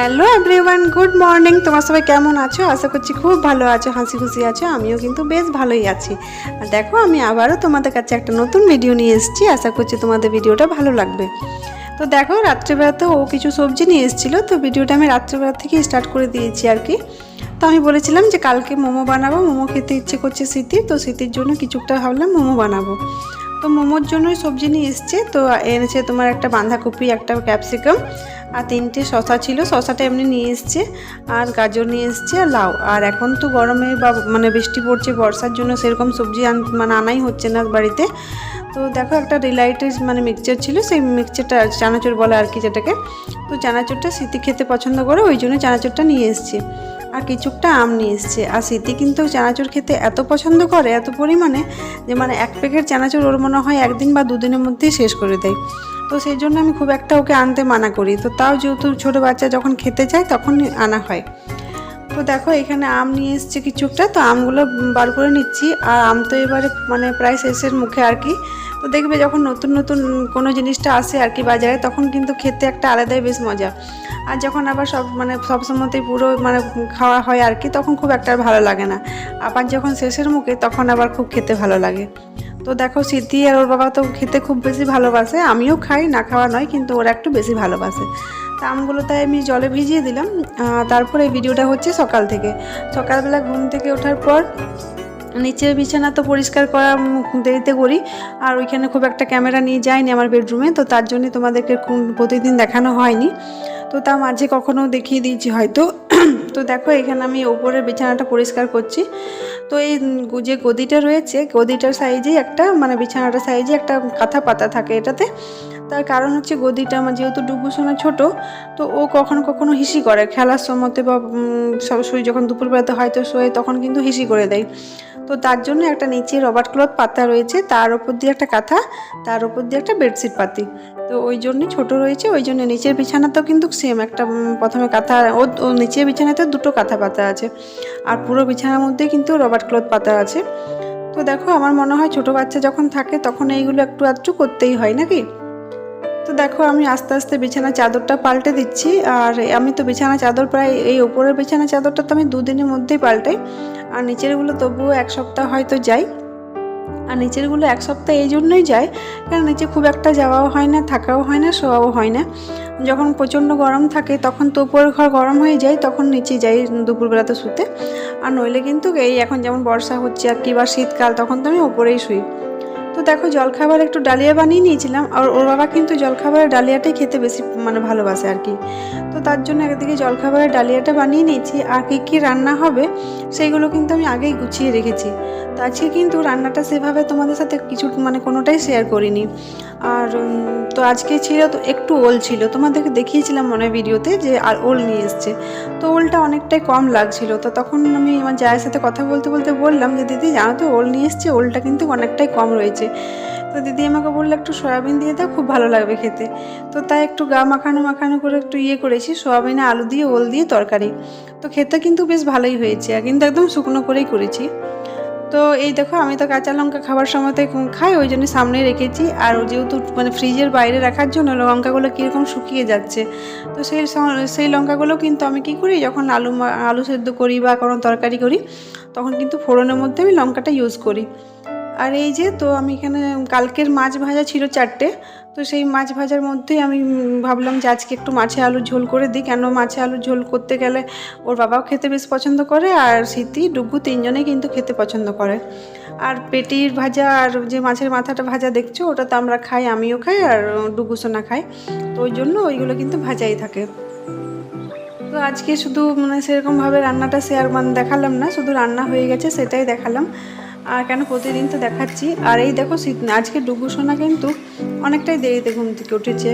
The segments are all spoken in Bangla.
হ্যালো এভরিওয়ান গুড মর্নিং তোমার সবাই কেমন আছো? আশা করছি খুব ভালো আছো, হাসি খুশি আছো, আমিও কিন্তু বেশ ভালোই আছি। আর দেখো, আমি আবারও তোমাদের কাছে একটা নতুন ভিডিও নিয়ে এসেছি। আশা করছি তোমাদের ভিডিওটা ভালো লাগবে। তো দেখো রাত্রেবেলাতে ও কিছু সবজি নিয়ে এসেছিল, তো ভিডিওটা আমি রাত্রেবেলা থেকে স্টার্ট করে দিয়েছি আর কি। তো আমি বলেছিলাম যে, কালকে মোমো বানাবো। মোমো খেতে ইচ্ছে করছে স্মৃতি তো স্মৃতির জন্য কিছুটা ভাবলাম মোমো বানাবো। তো মোমোর জন্যই সবজি নিয়ে এসছে। তো এনেছে তোমার একটা বাঁধাকপি, একটা ক্যাপসিকাম আর তিনটে শশা ছিল। শশাটা এমনি নিয়ে এসছে আর গাজর নিয়ে এসছে আর লাউ। আর এখন তো গরমে বা মানে বৃষ্টি পড়ছে বর্ষার জন্য সেরকম সবজি আন মানে আনাই হচ্ছে না বাড়িতে। তো দেখো একটা রিলাইটের মানে মিক্সচার ছিল। সেই মিক্সচারটা চানাচুর বলে আর কি যেটাকে। তো চানাচুরটা স্মৃতি খেতে পছন্দ করে, ওই জন্য চানাচুরটা নিয়ে এসছে। আর কিছুটা আম নিয়ে এসছে। আর স্মৃতি কিন্তু চানাচুর খেতে এত পছন্দ করে, এত পরিমাণে, যে মানে এক প্যাকেট চানাচুর ওর মনে হয় একদিন বা দুদিনের মধ্যেই শেষ করে দেয়। তো সেই জন্য আমি খুব একটা ওকে আনতে মানা করি। তো তাও যেহেতু ছোটো বাচ্চা যখন খেতে চায় তখন আনা হয়। তো দেখো এখানে আম নিয়ে এসছে কিছুটা তো আমগুলো বার করে নিচ্ছি। আর আম তো এবারে মানে প্রায় শেষের মুখে আর কি। তো দেখবে যখন নতুন নতুন কোনো জিনিসটা আসে আর কি বাজারে, তখন কিন্তু খেতে একটা আলাদাই বেশ মজা। আর যখন আবার সব মানে সব সময়তেই পুরো মানে খাওয়া হয় আর কি, তখন খুব একটা ভালো লাগে না। আবার যখন শেষের মুখে, তখন আবার খুব খেতে ভালো লাগে। তো দেখো সিদ্ধি আর ওর বাবা তো খেতে খুব বেশি ভালোবাসে। আমিও খাই, না খাওয়া নয়, কিন্তু ওরা একটু বেশি ভালোবাসে। তা আমগুলো তাই আমি জলে ভিজিয়ে দিলাম। তারপরে এই ভিডিওটা হচ্ছে সকাল থেকে। সকালবেলা ঘুম থেকে ওঠার পর নিচের বিছানা তো পরিষ্কার করা দেরিতে করি, আর ওইখানে খুব একটা ক্যামেরা নিয়ে যায়নি আমার বেডরুমে, তো তার জন্য তোমাদেরকে প্রতিদিন দেখানো হয়নি। তো তা মাঝে কখনো দেখিয়ে দিয়েছি হয়তো। তো দেখো, এখানে আমি ওপরের বিছানাটা পরিষ্কার করছি। তো এই যে গদিটা রয়েছে, গদিটার সাইজেই একটা মানে বিছানাটার সাইজে একটা কাঁথা পাতা থাকে এটাতে। তার কারণ হচ্ছে গদিটা আমার যেহেতু ডুবুসোনা ছোট, তো ও কখনো কখনো হিসি করে, খেলার সময়তে বা সব শুই যখন দুপুরবেলাতে হয়তো শোয়ে, তখন কিন্তু হিসি করে দেয়। তো তার জন্য একটা নিচে রবার ক্লথ পাতা রয়েছে, তার উপর দিয়ে একটা কাঁথা, তার উপর দিয়ে একটা বেডশিট পাতি। তো ওই জন্যই ছোট রয়েছে, ওই জন্য নিচের বিছানাতেও কিন্তু সেম একটা প্রথমে কাঁথা, ও ও নিচের বিছানাতে দুটো কাঁথা পাতা আছে। আর পুরো বিছানার মধ্যে কিন্তু রবার ক্লথ পাতা আছে। তো দেখো, আমার মনে হয় ছোট বাচ্চা যখন থাকে, তখন এইগুলো একটু আধটু করতেই হয়, নাকি? তো দেখো, আমি আস্তে আস্তে বিছানা চাদরটা পাল্টে দিচ্ছি। আর আমি তো বিছানা চাদর প্রায় এই ওপরের বিছানা চাদরটা তো আমি দুদিনের মধ্যেই পাল্টাই। আর নিচেরগুলো তবুও এক সপ্তাহ হয়তো যাই আর নিচেরগুলো এক সপ্তাহ এই জন্যই যায় কারণ নিচে খুব একটা যাওয়াও হয় না, থাকাও হয় না, শোয়াও হয় না। যখন প্রচণ্ড গরম থাকে, তখন তো উপরের ঘর গরম হয়ে যায়, তখন নিচে যাই দুপুরবেলাতে শুতে। আর নইলে কিন্তু এই এখন যেমন বর্ষা হচ্ছে আর কি বা শীতকাল, তখন তো আমি ওপরেই শুই। তো দেখো, জলখাবার একটু ডালিয়া বানিয়ে নিয়েছিলাম আর ওর বাবা কিন্তু জলখাবারের ডালিয়াটাই খেতে বেশি মানে ভালোবাসে আর কি। তো তার জন্য একদিকে জলখাবারের ডালিয়াটা বানিয়ে নিয়েছি, আর কী কী রান্না হবে সেইগুলো কিন্তু আমি আগেই গুছিয়ে রেখেছি। তো আজকে কিন্তু রান্নাটা সেভাবে তোমাদের সাথে কিছু মানে কোনোটাই শেয়ার করিনি। আর তো আজকে ছিল তো একটু ওল ছিল। তোমাদেরকে দেখিয়েছিলাম মনে ভিডিওতে যে আর ওল নিয়ে এসছে। তো ওলটা অনেকটাই কম লাগছিল। তো তখন আমি আমার জায়ের সাথে কথা বলতে বলতে বললাম যে, দিদি জানো তো, ওল নিয়ে এসছে, ওলটা কিন্তু অনেকটাই কম রয়েছে। তো দিদি আমাকে বলল, একটু সয়াবিন দিয়ে দাও, খুব ভালো লাগবে খেতে। তো তাই একটু গা মাখানো মাখানো করে একটু ইয়ে করেছি, সয়াবিনে আলু দিয়ে, ওল দিয়ে, তরকারি। তো খেতে কিন্তু বেশ ভালোই হয়েছে কিন্তু একদম শুকনো করেই করেছি। তো এই দেখো, আমি তো কাঁচা লঙ্কা খাবার সময়তে খাই, ওই জন্য সামনে রেখেছি। আর যেহেতু মানে ফ্রিজের বাইরে রাখার জন্য লঙ্কাগুলো কীরকম শুকিয়ে যাচ্ছে, তো সেই সেই লঙ্কাগুলো কিন্তু আমি কি করি, যখন আলু আলু সেদ্ধ করি বা কোনো তরকারি করি, তখন কিন্তু ফোড়নের মধ্যে আমি লঙ্কাটা ইউজ করি। আর এই যে, তো আমি এখানে কালকের মাছ ভাজা ছিল চারটে, তো সেই মাছ ভাজার মধ্যেই আমি ভাবলাম যে আজকে একটু মাছে আলুর ঝোল করে দিই। কেন মাছে আলুর ঝোল করতে গেলে ওর বাবাও খেতে বেশ পছন্দ করে, আর স্মৃতি, ডুগু তিনজনেই কিন্তু খেতে পছন্দ করে। আর পেটির ভাজা আর যে মাছের মাথাটা ভাজা দেখছ ওটা তো আমরা খাই, আমিও খাই, আর ডুগু সোনা খাই তো ওই জন্য ওইগুলো কিন্তু ভাজাই থাকে। তো আজকে শুধু মানে সেরকমভাবে রান্নাটা শেয়ার মানে দেখালাম না, শুধু রান্না হয়ে গেছে সেটাই দেখালাম। আর কেন প্রতিদিন তো দেখাচ্ছি? আর এই দেখো, শীত আজকে ডুবু সোনা কিন্তু অনেকটাই দেরিতে ঘুম থেকে উঠেছে।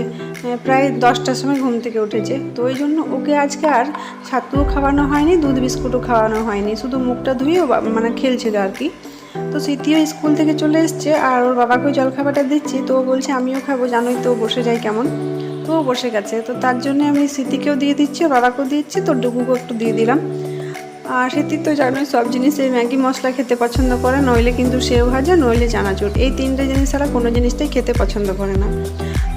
প্রায় দশটার সময় ঘুম থেকে উঠেছে। তো ওই জন্য ওকে আজকে আর ছাতুও খাওয়ানো হয়নি, দুধ বিস্কুটও খাওয়ানো হয়নি। শুধু মুখটা ধুয়ে মানে খেলছিল আর কি। তো স্মৃতিও স্কুল থেকে চলে এসছে আর ওর বাবাকেও জলখাবারটা দিচ্ছি। তো ও বলছে, আমিও খাব, জানোই তো বসে যায় কেমন। তো বসে গেছে। তো তার জন্য আমি স্মৃতিকেও দিয়ে দিচ্ছি বাবাকেও দিচ্ছি। তো ডুগুকেও একটু দিয়ে দিলাম। আর সেটি তো জানোই সব জিনিসে ম্যাগি মশলা খেতে পছন্দ করে, নইলে কিন্তু সেও ভাজা, নইলে চানাচুর। এই তিনটে জিনিস ছাড়া কোনো জিনিসটাই খেতে পছন্দ করে না।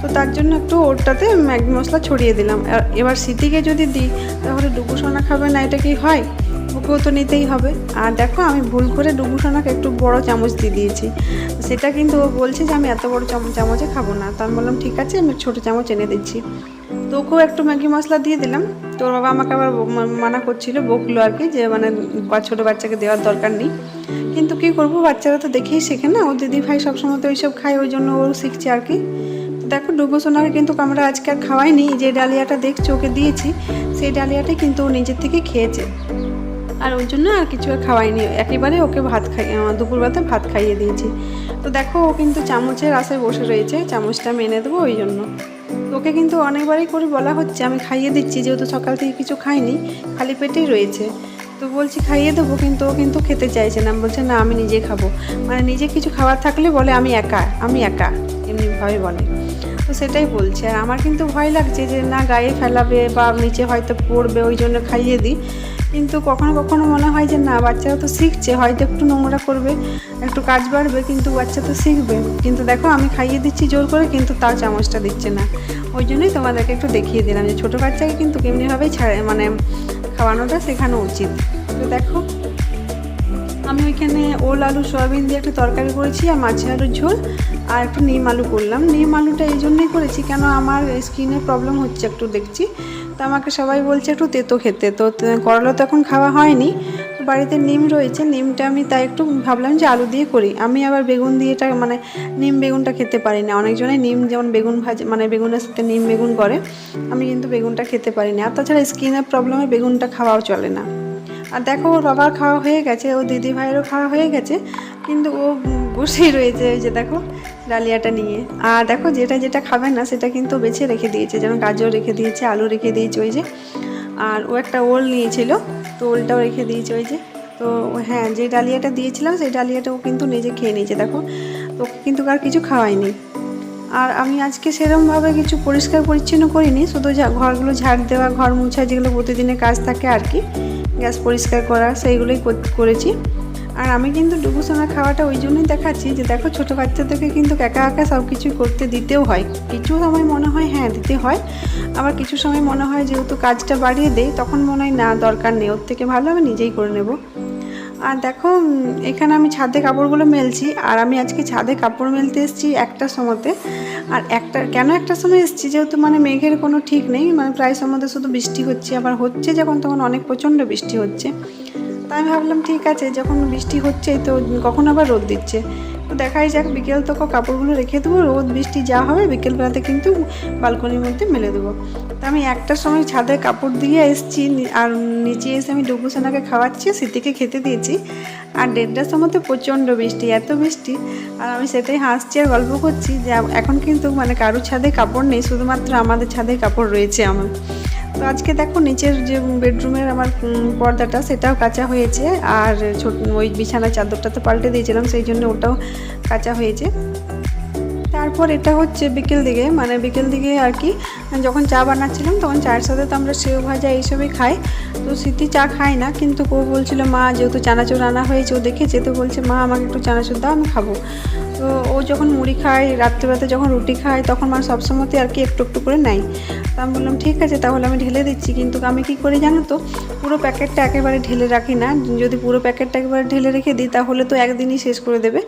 তো তার জন্য একটু ওরটাতে ম্যাগি মশলা ছড়িয়ে দিলাম। এবার সিটিকে যদি দিই, তাহলে ডুবু সোনা খাবে না, এটা কি হয়? ওকেও তো নিতেই হবে। আর দেখো, আমি ভুল করে ডুবু সোনাকে একটু বড় চামচ দিয়ে দিয়েছি। সেটা কিন্তু ও বলছে যে, আমি এত বড় চাম- চামচে খাব না। তো আমি বললাম, ঠিক আছে, আমি ছোটো চামচ এনে দিচ্ছি। তো ওকেও একটু ম্যাগি মশলা দিয়ে দিলাম। তোর বাবা আমাকে আবার মানা করছিল, বকলো আর কি, যে মানে ছোটো বাচ্চাকে দেওয়ার দরকার নেই। কিন্তু কি করব, বাচ্চারা তো দেখেই শেখে না। ও দিদি ভাই সবসময় তো ওইসব খায়, ওই জন্য ও শিখছে আর কি। দেখো ডুবো সোনাকে কিন্তু আমরা আজকে আর খাওয়াইনি। যে ডালিয়াটা দেখছ, ওকে দিয়েছি। সেই ডালিয়াটাই কিন্তু ও নিজের থেকে খেয়েছে। আর ওই জন্য আর কিছু আর খাওয়াইনি। একেবারে ওকে ভাত খাই দুপুরবেলাতে ভাত খাইয়ে দিয়েছি। তো দেখো, ও কিন্তু চামচের আশায় বসে রয়েছে, চামচটা আমি এনে দেবো ওই জন্য। ওকে কিন্তু অনেকবারই করে বলা হচ্ছে, আমি খাইয়ে দিচ্ছি, যেহেতু সকাল থেকে কিছু খাইনি, খালি পেটেই রয়েছে। তো বলছি খাইয়ে দেবো, কিন্তু ও কিন্তু খেতে চাইছে না। বলছে, না, আমি নিজে খাব। মানে নিজে কিছু খাবার থাকলে বলে, আমি একা আমি একা, এমনিভাবে বলে। তো সেটাই বলছে। আর আমার কিন্তু ভয় লাগছে যে, না, গায়ে ফেলাবে বা নিচে হয়তো পড়বে, ওই জন্য খাইয়ে দিই। কিন্তু কখনো কখনো মনে হয় যে না, বাচ্চারা তো শিখছে, হয়তো একটু নোংরা করবে, একটু কাজ বাড়বে, কিন্তু বাচ্চা তো শিখবে। কিন্তু দেখো, আমি খাইয়ে দিচ্ছি জোর করে, কিন্তু তাও চামচটা দিচ্ছে না। ওই জন্যই তোমাদেরকে একটু দেখিয়ে দিলাম যে, ছোটো বাচ্চাকে কিন্তু কেমনিভাবেই ছাড়ে মানে খাওয়ানোটা শেখানো উচিত। তো দেখো, আমি ওইখানে ওল, আলু, সয়াবিন দিয়ে একটা তরকারি করেছি, আর মাছের আলুর ঝোল, আর একটু নিম আলু করলাম। নিম আলুটা এই জন্যই করেছি কেন আমার স্কিনের প্রবলেম হচ্ছে একটু দেখছি। তো আমাকে সবাই বলছে, একটু তেতো খেতে। তো করলা তো এখন খাওয়া হয়নি। বাড়িতে নিম রয়েছে, নিমটা আমি তাই একটু ভাবলাম যে আলু দিয়ে করি। আমি আবার বেগুন দিয়ে এটা মানে নিম বেগুনটা খেতে পারি না। অনেকজনে নিম যেমন বেগুন ভাজে মানে বেগুনের সাথে নিম বেগুন করে, আমি কিন্তু বেগুনটা খেতে পারি না। আর তাছাড়া স্কিনের প্রবলেমে বেগুনটা খাওয়াও চলে না। আর দেখো, ওর বাবার খাওয়া হয়ে গেছে ও দিদি ভাইয়েরও খাওয়া হয়ে গেছে, কিন্তু ও বসেই রয়েছে, ওই যে দেখো। ডালিয়াটা নিয়ে। আর দেখো যেটা যেটা খাবে না, সেটা কিন্তু বেছে রেখে দিয়েছে। যেমন গাজর রেখে দিয়েছে, আলু রেখে দিয়েছে ওই যে। আর ও একটা ওল নিয়েছিল, তো ওলটাও রেখে দিয়েছে ওই যে। তো হ্যাঁ যে ডালিয়াটা দিয়েছিলাম, সেই ডালিয়াটা ও কিন্তু নিজে খেয়ে নিয়েছে। দেখো, তো কিন্তু আর কিছু খাওয়াইনি আর আমি আজকে সেরমভাবে কিছু পরিষ্কার পরিচ্ছন্ন করিনি, শুধু ঘরগুলো ঝাড় দেওয়া, ঘর মুছা, যেগুলো প্রতিদিনের কাজ থাকে আর কি, গ্যাস পরিষ্কার করা, সেইগুলোই কর- করেছি। আর আমি কিন্তু ডুবু সোনা খাওয়াটা ওই জন্যই দেখাচ্ছি যে দেখো ছোটো বাচ্চাদেরকে কিন্তু একা একা সব কিছু করতে দিতেও হয়। কিছু সময় মনে হয় হ্যাঁ দিতে হয়। আবার কিছু সময় মনে হয় যেহেতু কাজটা বাড়িয়ে দেয় তখন মনে হয় না, দরকার নেই। ওর থেকে ভালো আমি নিজেই করে নেব। আর দেখো এখানে আমি ছাদে কাপড়গুলো মেলছি। আর আমি আজকে ছাদে কাপড় মেলতে এসেছি একটার সময়তে। আর একটা, কেন একটা সময় এসেছি? যেহেতু মানে মেঘের কোনো ঠিক নেই। মানে প্রায় সময় শুধু বৃষ্টি হচ্ছে। আবার হচ্ছে যখন, তখন অনেক প্রচণ্ড বৃষ্টি হচ্ছে। তাই আমি ভাবলাম, ঠিক আছে, যখন বৃষ্টি হচ্ছে তো কখন আবার রোদ দিচ্ছে? তো দেখাই যাক, বিকেল তো কাপড়গুলো রেখে দেবো, রোদ, বৃষ্টি যা হবে বিকেলবেলাতে কিন্তু বালকনির মধ্যে মেলে দেবো। তো আমি একটার সময় ছাদে কাপড় দিয়ে এসেছি আর নিচে এসে আমি ডুবু সোনাকে খাওয়াচ্ছি সিদ্দিকে খেতে দিয়েছি। আর দেড়টার সময় তো প্রচণ্ড বৃষ্টি, এত বৃষ্টি। আর আমি সেটাই হাসছি আর গল্প করছি যে, এখন কিন্তু মানে কারোর ছাদে কাপড় নেই, শুধুমাত্র আমাদের ছাদে কাপড় রয়েছে আমার। তো আজকে দেখো নিচের যে বেডরুমের আমার পর্দাটা, সেটাও কাঁচা হয়েছে। আর ছোট, ওই বিছানার চাদরটা তো পাল্টে দিয়েছিলাম, সেই জন্য ওটাও কাঁচা হয়েছে। তারপর এটা হচ্ছে বিকেল দিকে মানে বিকেল দিকে আর কি, যখন চা বানাচ্ছিলাম তখন চায়ের সাথে তো আমরা সেও ভাজা এইসবই খাই, তো স্মৃতি চা খায় না, কিন্তু ও বলছিল, মা, যেহেতু চানাচুর আনা হয়েছে, ও দেখেছে, তো বলছে, মা, আমাকে একটু চানাচুর দাও, আমি খাব। তো ও যখন মুড়ি খায়, রাত্রেবেলাতে যখন রুটি খায়, তখন মা সবসময়তে আর কি একটু একটু করে নেয়। তো আমি বললাম, ঠিক আছে, তাহলে আমি ঢেলে দিচ্ছি। কিন্তু আমি কি করি জানো তো, পুরো প্যাকেটটা একেবারে ঢেলে রাখি না, যদি পুরো প্যাকেটটা একেবারে ঢেলে রেখে দিই, তাহলে তো একদিনই শেষ করে দেবে।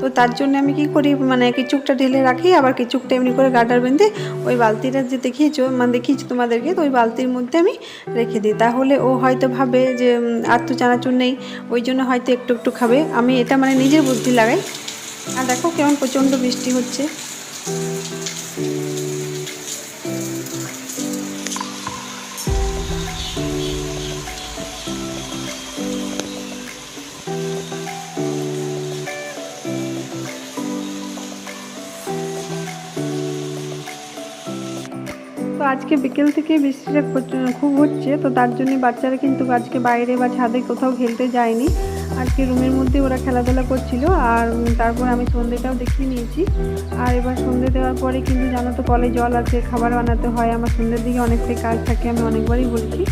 তো তার জন্য আমি কি করি মানে কিছুটা ঢেলে রাখি, আবার কিছুটা এমনি করে গার্ডার বেঁধে ওই বালতিটা যে দেখিয়েছো মানে দেখিয়েছি তোমাদেরকে, তো ওই বালতির মধ্যে আমি রেখে দিই। তাহলে ও হয়তো ভাবে যে আর তো চানাচুর নেই, ওই জন্য হয়তো একটু একটু খাবে। আমি এটা মানে নিজের বুদ্ধি লাগাই। আর দেখো কেমন প্রচণ্ড বৃষ্টি হচ্ছে। আজকে বিকেল থেকে বৃষ্টিটা খুব হচ্ছে, তো তার জন্য বাচ্চারা কিন্তু আজকে বাইরে বা ছাদে কোথাও খেলতে যায়নি। আজকে রুমের মধ্যে ওরা খেলাধুলা করছিল আর তারপর আমি সন্ধ্যেটাও দেখিয়ে নিয়েছি। আর এবার সন্ধ্যে দেওয়ার পরে কিন্তু জানো তো কলে জল আছে, খাবার বানাতে হয়, আমার সন্ধ্যের দিকে অনেকটাই কাজ থাকে, আমি অনেকবারই বলছি।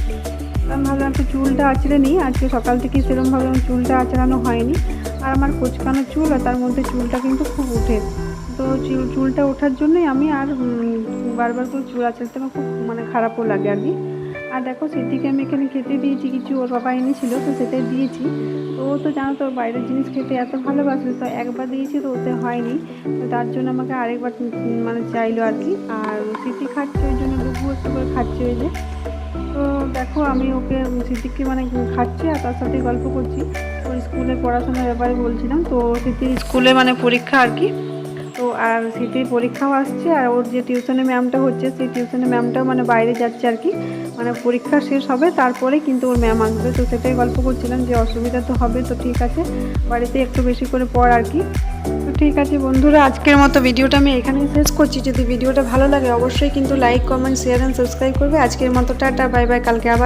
আমি ভাবলাম একটু চুলটা আঁচড়ে নিই, আজকে সকাল থেকে সেরকমভাবে আমার চুলটা আঁচড়ানো হয়নি। আর আমার কোচকানো চুল আর তার মধ্যে চুলটা কিন্তু খুব উঠে। তো চুল- চুলটা ওঠার জন্যই আমি আর বারবার করে চুল আঁচড়াতে আমার খুব মানে খারাপও লাগে আর কি। আর দেখো সেদিকে আমি এখানে খেতে দিয়েছি, কিছু ওর বাবা এনেছিল, তো সেটাই দিয়েছি। তো ও তো জানো তো বাইরের জিনিস খেতে এত ভালোবাসে, তো একবার দিয়েছি তো ওতে হয়নি। তো তার জন্য আমাকে আরেকবার মানে চাইলো আর কি। আর সিটি খাচ্ছে, ওই জন্য ডুবু একটু করে খাচ্ছে ওই যে। তো দেখো আমি ওকে সিদ্দিককে মানে খাচ্ছি আর তার সাথে গল্প করছি। ওর স্কুলে পড়াশোনার ব্যাপারে বলছিলাম, তো স্মৃতির স্কুলে মানে পরীক্ষা আর কি। তো আর স্মৃতির পরীক্ষাও আসছে আর ওর যে টিউশনের ম্যামটা হচ্ছে, সেই টিউশনের ম্যামটাও মানে বাইরে যাচ্ছে আর কি। মানে পরীক্ষা শেষ হবে, তারপরে কিন্তু ওর ম্যাম আসবে। তো সেটাই গল্প করছিলাম যে অসুবিধা তো হবে, তো ঠিক আছে। বাড়িতে একটু বেশি করে পড় আর কি। তো ঠিক আছে বন্ধুরা, আজকের মতো ভিডিওটা আমি এখানেই শেষ করছি। যদি ভিডিওটা ভালো লাগে, অবশ্যই কিন্তু like comment share and subscribe করবে। আজকের মতো টাটা বাই বাই কালকে আবার